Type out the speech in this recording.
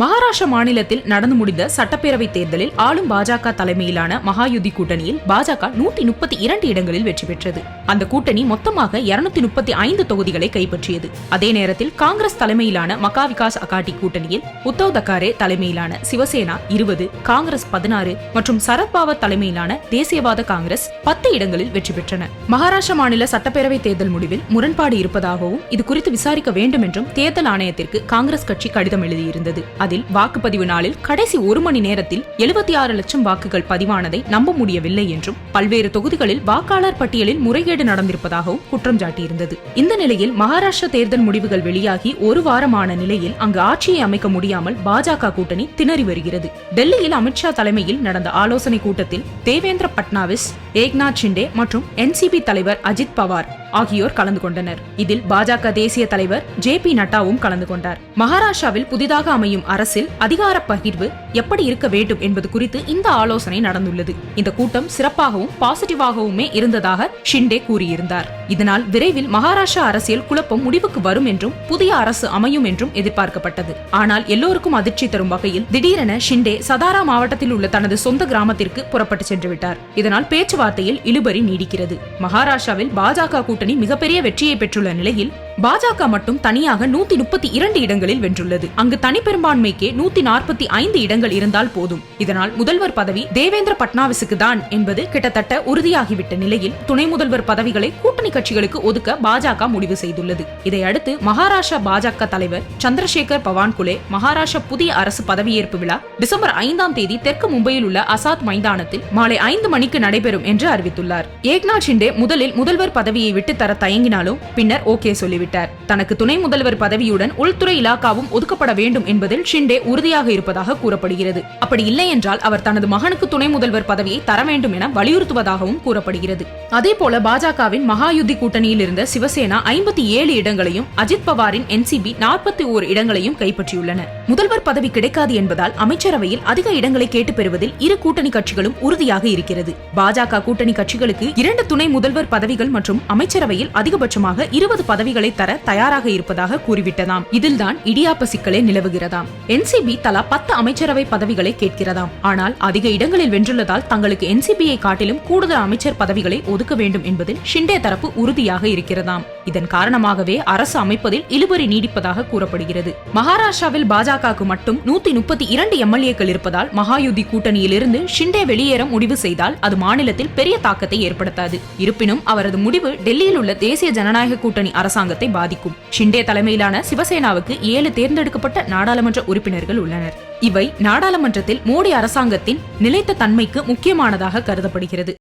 மகாராஷ்டிரா மாநிலத்தில் நடந்து முடிந்த சட்டப்பேரவை தேர்தலில் ஆளும் பாஜக தலைமையிலான மகாயுதி கூட்டணியில் பாஜக நூத்தி முப்பத்தி இரண்டு இடங்களில் வெற்றி பெற்றது. அந்த கூட்டணி மொத்தமாக இருநூத்தி முப்பத்தி ஐந்து தொகுதிகளை கைப்பற்றியது. அதே நேரத்தில் காங்கிரஸ் தலைமையிலான மகா விகாஸ் அகாடி கூட்டணியில் உத்தவ் தக்காரே தலைமையிலான சிவசேனா இருபது காங்கிரஸ் பதினாறு மற்றும் சரத்பாவர் தலைமையிலான தேசியவாத காங்கிரஸ் பத்து இடங்களில் வெற்றி பெற்றன. மகாராஷ்டிரா மாநில சட்டப்பேரவை தேர்தல் முடிவில் முரண்பாடு இருப்பதாகவும் இது குறித்து விசாரிக்க வேண்டும் என்றும் தேர்தல் ஆணையத்திற்கு காங்கிரஸ் கட்சி கடிதம் எழுதியிருந்தது. அதில் வாக்குப்பதிவு நாளில் கடைசி ஒரு மணி நேரத்தில் எழுபத்தி ஆறு லட்சம் வாக்குகள் பதிவானதை நம்ப முடியவில்லை என்றும் பல்வேறு தொகுதிகளில் வாக்காளர் பட்டியலில் முறைகேடு நடந்திருப்பதாகவும் குற்றம் சாட்டியிருந்தது. இந்த நிலையில் மகாராஷ்டிரா தேர்தல் முடிவுகள் வெளியாகி ஒரு வாரமான நிலையில் அங்கு ஆட்சியை அமைக்க முடியாமல் பாஜக கூட்டணி திணறி வருகிறது. டெல்லியில் அமித்ஷா தலைமையில் நடந்த ஆலோசனை கூட்டத்தில் தேவேந்திர பட்னாவிஸ் ஏக்நாத் ஷிண்டே மற்றும் என்சிபி தலைவர் அஜித் பவார் ஆகியோர் கலந்து கொண்டனர். இதில் பாஜக தேசிய தலைவர் ஜே பி நட்டாவும் கலந்து கொண்டார். மகாராஷ்டிராவில் புதிதாக அமையும் அரசில் அதிகார பகிர்வு எப்படி இருக்க வேண்டும் என்பது குறித்து இந்த ஆலோசனை நடந்துள்ளது. இந்த கூட்டம் சிறப்பாகவும் பாசிட்டிவாகவுமே இருந்ததாக ஷிண்டே கூறியிருந்தார். இதனால் விரைவில் மகாராஷ்டிரா அரசியல் குழப்பம் முடிவுக்கு வரும் என்றும் புதிய அரசு அமையும் என்றும் எதிர்பார்க்கப்பட்டது. ஆனால் எல்லோருக்கும் அதிர்ச்சி தரும் வகையில் திடீரென ஷிண்டே சதாரா மாவட்டத்தில் உள்ள தனது சொந்த கிராமத்திற்கு புறப்பட்டு சென்று விட்டார் இதனால் பேச்சுவார்த்தையில் இழுபறி நீடிக்கிறது. மகாராஷ்டிராவில் பாஜக கூட்டணி மிகப்பெரிய வெற்றியை பெற்றுள்ள நிலையில் பாஜக மட்டும் தனியாக நூத்தி முப்பத்தி இரண்டு இடங்களில் வென்றுள்ளது. அங்கு தனிப்பெரும்பான்மைக்கே நூத்தி நாற்பத்தி ஐந்து இடங்கள் இருந்தால் போதும். இதனால் முதல்வர் பதவி தேவேந்திர பட்னாவிஸுக்கு தான் என்பது கிட்டத்தட்ட உறுதியாகிவிட்ட நிலையில் துணை முதல்வர் பதவிகளை கூட்டணி கட்சிகளுக்கு ஒதுக்க பாஜக முடிவு செய்துள்ளது. இதையடுத்து மகாராஷ்டிரா பாஜக தலைவர் சந்திரசேகர் பவான்குலே மகாராஷ்டிரா புதிய அரசு பதவியேற்பு விழா டிசம்பர் ஐந்தாம் தேதி தெற்கு மும்பையில் உள்ள அசாத் மைதானத்தில் மாலை ஐந்து மணிக்கு நடைபெறும் என்று அறிவித்துள்ளார். ஏக்நாத் ஷிண்டே முதலில் முதல்வர் பதவியை விட்டு தர தயங்கினாலும் பின்னர் ஓகே சொல்லிவிட்டார். தனக்கு துணை முதல்வர் பதவியுடன் உள்துறை இலாக்காவும் ஒதுக்கப்பட வேண்டும் என்பதில் ஷிண்டே உறுதியாக இருப்பதாக கூறப்படுகிறது. அப்படி இல்லை என்றால் அவர் தனது மகனுக்கு துணை முதல்வர் பதவியை தர வேண்டும் என வலியுறுத்துவதாகவும் கூறப்படுகிறது. அதே போல பாஜகவின் மகாயுத்தி கூட்டணியில் இருந்த சிவசேனா ஐம்பத்தி ஏழு இடங்களையும் அஜித் பவாரின் என்சிபி நாற்பத்தி ஓரு இடங்களையும் கைப்பற்றியுள்ளன முதல்வர் பதவி கிடைக்காது என்பதால் அமைச்சரவையில் அதிக இடங்களை கேட்டு பெறுவதில் இரு கூட்டணி கட்சிகளும் உறுதியாக இருக்கிறது. பாஜக கூட்டணி கட்சிகளுக்கு இரண்டு துணை முதல்வர் பதவிகள் மற்றும் அமைச்சரவையில் அதிகபட்சமாக இருபது பதவிகளை தர தயாராக இருப்பதாக கூறிவிட்டதாம். இதில்தான் இடியாப்ப சிக்கலே நிலவுகிறதாம். என்சிபி தலா பத்து அமைச்சரவை பதவிகளை கேட்கிறதாம். ஆனால் அதிக இடங்களில் வென்றுள்ளதால் தங்களுக்கு என்சிபியை காட்டிலும் கூடுதல் அமைச்சர் பதவிகளை ஒதுக்க வேண்டும் என்பதில் ஷிண்டே தரப்பு உறுதியாக இருக்கிறதாம். இதன் காரணமாகவே அரசு அமைப்பதில் இழுபறி நீடிப்பதாக கூறப்படுகிறது. மகாராஷ்டிராவில் பாஜகவுக்கு மட்டும் நூத்தி முப்பத்தி இரண்டு எம்எல்ஏக்கள் இருப்பதால் மகாயுதி கூட்டணியிலிருந்து ஷிண்டே வெளியேற முடிவு செய்தால் அது மாநிலத்தில் பெரிய தாக்கத்தை ஏற்படுத்தாது. இருப்பினும் அவரது முடிவு டெல்லியில் உள்ள தேசிய ஜனநாயக கூட்டணி அரசாங்கத்தை பாதிக்கும். ஷிண்டே தலைமையிலான சிவசேனாவுக்கு ஏழு தேர்ந்தெடுக்கப்பட்ட நாடாளுமன்ற உறுப்பினர்கள் உள்ளனர். இவை நாடாளுமன்றத்தில் மோடி அரசாங்கத்தின் நிலைத்த தன்மைக்கு முக்கியமானதாக கருதப்படுகிறது.